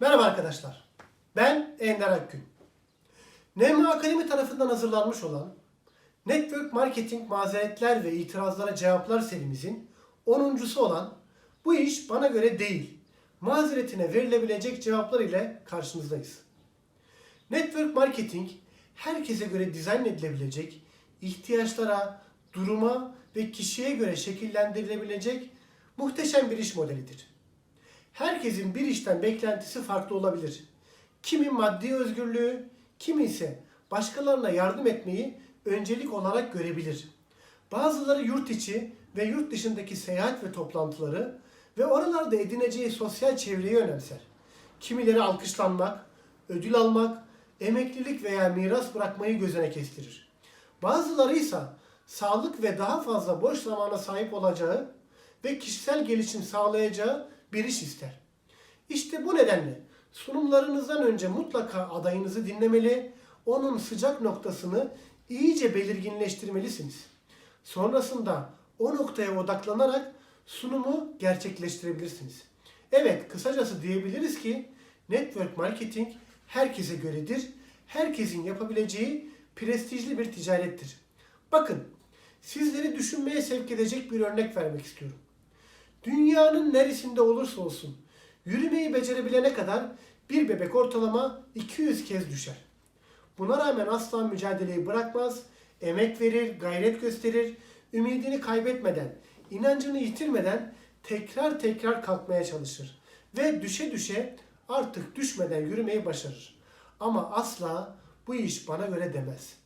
Merhaba arkadaşlar. Ben Ender Akgün. NM Akademi tarafından hazırlanmış olan Network Marketing Mazeretler ve İtirazlara Cevaplar serimizin 10.sü olan Bu iş bana göre değil mazeretine verilebilecek cevaplar ile karşınızdayız. Network Marketing herkese göre dizayn edilebilecek, ihtiyaçlara, duruma ve kişiye göre şekillendirilebilecek muhteşem bir iş modelidir. Herkesin bir işten beklentisi farklı olabilir. Kimi maddi özgürlüğü, kimi ise başkalarına yardım etmeyi öncelik olarak görebilir. Bazıları yurt içi ve yurt dışındaki seyahat ve toplantıları ve oralarda edineceği sosyal çevreyi önemser. Kimileri alkışlanmak, ödül almak, emeklilik veya miras bırakmayı gözüne kestirir. Bazıları ise sağlık ve daha fazla boş zamana sahip olacağı ve kişisel gelişim sağlayacağı bir iş ister. İşte bu nedenle sunumlarınızdan önce mutlaka adayınızı dinlemeli, onun sıcak noktasını iyice belirginleştirmelisiniz. Sonrasında o noktaya odaklanarak sunumu gerçekleştirebilirsiniz. Evet, kısacası diyebiliriz ki network marketing herkese göredir. Herkesin yapabileceği prestijli bir ticarettir. Bakın, sizleri düşünmeye sevk edecek bir örnek vermek istiyorum. Dünyanın neresinde olursa olsun yürümeyi becerebilene kadar bir bebek ortalama 200 kez düşer. Buna rağmen asla mücadeleyi bırakmaz, emek verir, gayret gösterir, ümidini kaybetmeden, inancını yitirmeden tekrar tekrar kalkmaya çalışır. Ve düşe düşe artık düşmeden yürümeyi başarır. Ama asla bu iş bana göre demez.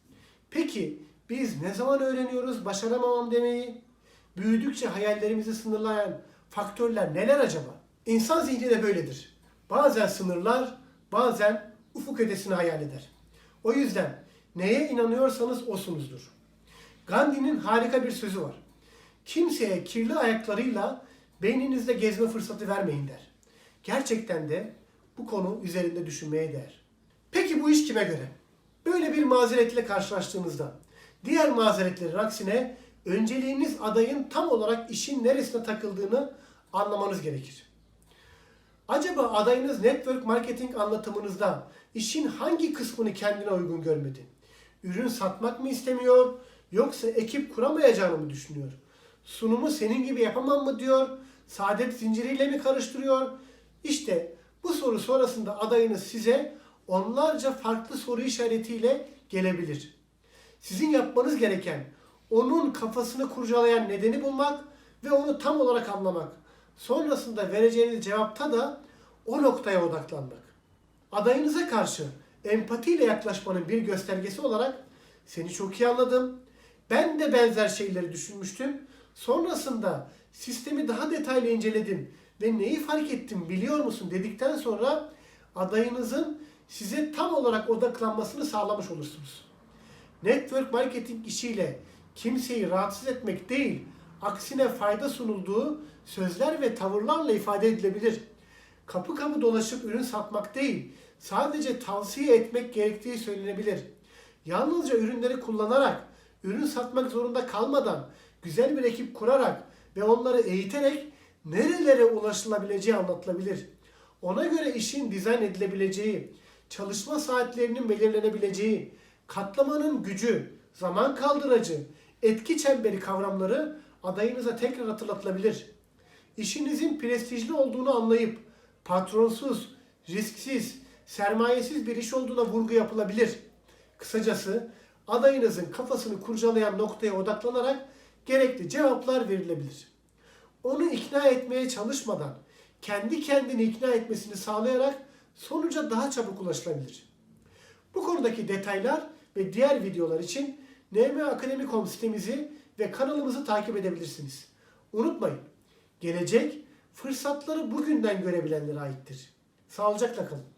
Peki biz ne zaman öğreniyoruz başaramamam demeyi? Büyüdükçe hayallerimizi sınırlayan faktörler neler acaba? İnsan zihni de böyledir. Bazen sınırlar, bazen ufuk ötesini hayal eder. O yüzden neye inanıyorsanız osunuzdur. Gandhi'nin harika bir sözü var. Kimseye kirli ayaklarıyla beyninizde gezme fırsatı vermeyin der. Gerçekten de bu konu üzerinde düşünmeye değer. Peki bu iş kime göre? Böyle bir mazeretle karşılaştığınızda diğer mazeretlerin aksine önceliğiniz adayın tam olarak işin neresine takıldığını anlamanız gerekir. Acaba adayınız network marketing anlatımınızda işin hangi kısmını kendine uygun görmedi? Ürün satmak mı istemiyor yoksa ekip kuramayacağını mı düşünüyor? Sunumu senin gibi yapamam mı diyor? Saadet zinciriyle mi karıştırıyor? İşte bu soru sonrasında adayınız size onlarca farklı soru işaretiyle gelebilir. Sizin yapmanız gereken onun kafasını kurcalayan nedeni bulmak ve onu tam olarak anlamak. Sonrasında vereceğiniz cevapta da o noktaya odaklanmak. Adayınıza karşı empatiyle yaklaşmanın bir göstergesi olarak seni çok iyi anladım. Ben de benzer şeyleri düşünmüştüm. Sonrasında sistemi daha detaylı inceledim ve neyi fark ettim biliyor musun dedikten sonra adayınızın size tam olarak odaklanmasını sağlamış olursunuz. Network marketing işiyle kimseyi rahatsız etmek değil, aksine fayda sunulduğu sözler ve tavırlarla ifade edilebilir. Kapı kapı dolaşıp ürün satmak değil, sadece tavsiye etmek gerektiği söylenebilir. Yalnızca ürünleri kullanarak, ürün satmak zorunda kalmadan, güzel bir ekip kurarak ve onları eğiterek nerelere ulaşılabileceği anlatılabilir. Ona göre işin dizayn edilebileceği, çalışma saatlerinin belirlenebileceği, katlamanın gücü, zaman kaldıracı, etki çemberi kavramları adayınıza tekrar hatırlatılabilir. İşinizin prestijli olduğunu anlayıp patronsuz, risksiz, sermayesiz bir iş olduğuna vurgu yapılabilir. Kısacası adayınızın kafasını kurcalayan noktaya odaklanarak gerekli cevaplar verilebilir. Onu ikna etmeye çalışmadan kendi kendini ikna etmesini sağlayarak sonuca daha çabuk ulaşılabilir. Bu konudaki detaylar ve diğer videolar için nmakademi.com sitemizi ve kanalımızı takip edebilirsiniz. Unutmayın, gelecek fırsatları bugünden görebilenlere aittir. Sağlıcakla kalın.